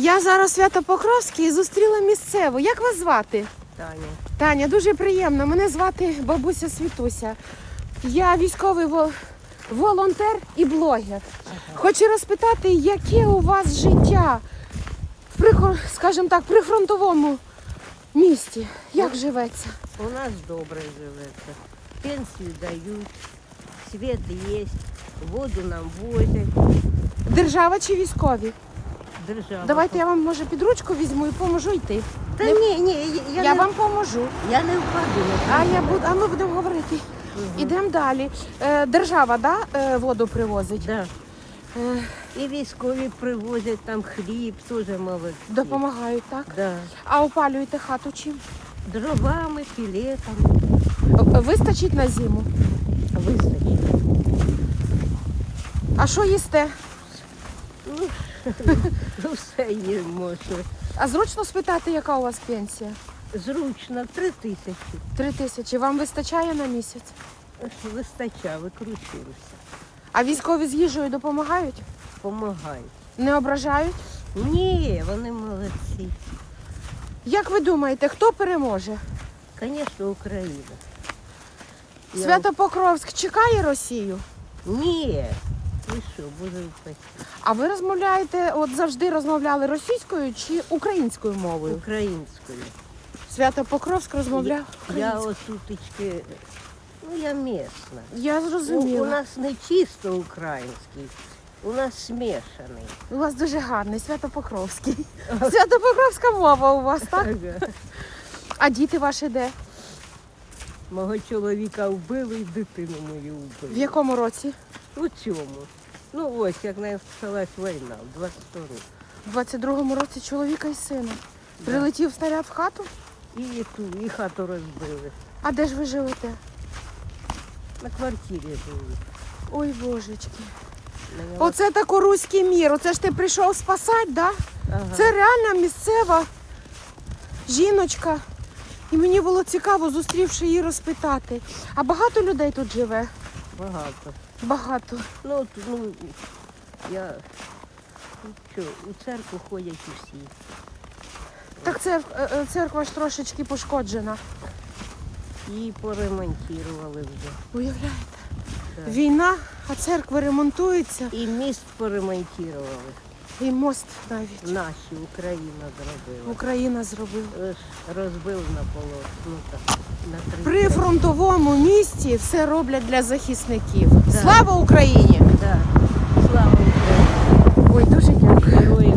Я зараз Свято-Покровській і зустріла місцеву. Як вас звати? Таня. Таня, дуже приємно. Мене звати бабуся Світуся. Я військовий вол- волонтер і блогер. Хочу розпитати, яке у вас життя в прихо- скажімо так, прифронтовому місті? Як живеться? У нас добре живеться. Пенсію дають, світ є, воду нам возять, Держава чи військові? Держава. Давайте я вам може під ручку візьму і поможу йти. Та ні, ні, я, я, не, вам поможу. я не впаду. А я буду, а ми будемо говорити. Ідемо далі. Е, держава, да, е, воду привозить. Да. Е, І військові привозять там хліб, теж молодці. допомагають, так? Да. А опалюєте хату чим? Дровами, пілетом. Е, Вистачить на зиму. Вистачить. А що їсте? Ну, все є може. А зручно спитати, яка у вас пенсія? Зручно, три тисячі. Три тисячі. Вам вистачає на місяць? Вистачає, викручуюся. А військові з їжею допомагають? Помагають. Не ображають? Ні, вони молодці. Як ви думаєте, хто переможе? Звісно, Україна. Я- Свято-Покровськ чекає Росію? Ні. Ви що? А ви розмовляєте, от завжди розмовляли російською чи українською мовою? Українською. Свято-Покровськ розмовляв? Я українською. отутечки, ну я місна. Я У, у нас не чисто український, у нас смішаний. У вас дуже гарний Свято-Покровський. Свято-Покровська мова у вас, так? Ага. А діти ваші де? Мого чоловіка вбили і дитину мою вбили. В якому році? У цьому. Ну ось, як почалась війна, в 22 У 22-му році чоловіка і сина. Прилетів снаряд в хату? І ту, і хату розбили. А де ж ви живете? На квартирі жили. Ой, божечки. Мене Оце тако руський мір. Оце ж ти прийшов спасати, да? Ага. Це реальна місцева жіночка. І мені було цікаво, зустрівши її, розпитати. А багато людей тут живе? багато. Багато. Ну, от, ну, я що, у церкву ходять усі. Так церк- е, е, церква ж трошечки пошкоджена. Її поремонтували вже. Уявляєте? Так. Війна, а церкви ремонтуються. І міст поремонтували. І мост навіть. Наші Україна зробила. Україна зробила. Е, розбив на полосну. При фронтовому місті все роблять для захисників. Да. Слава Україні! Да. Слава Україні! Ой, дуже дякую.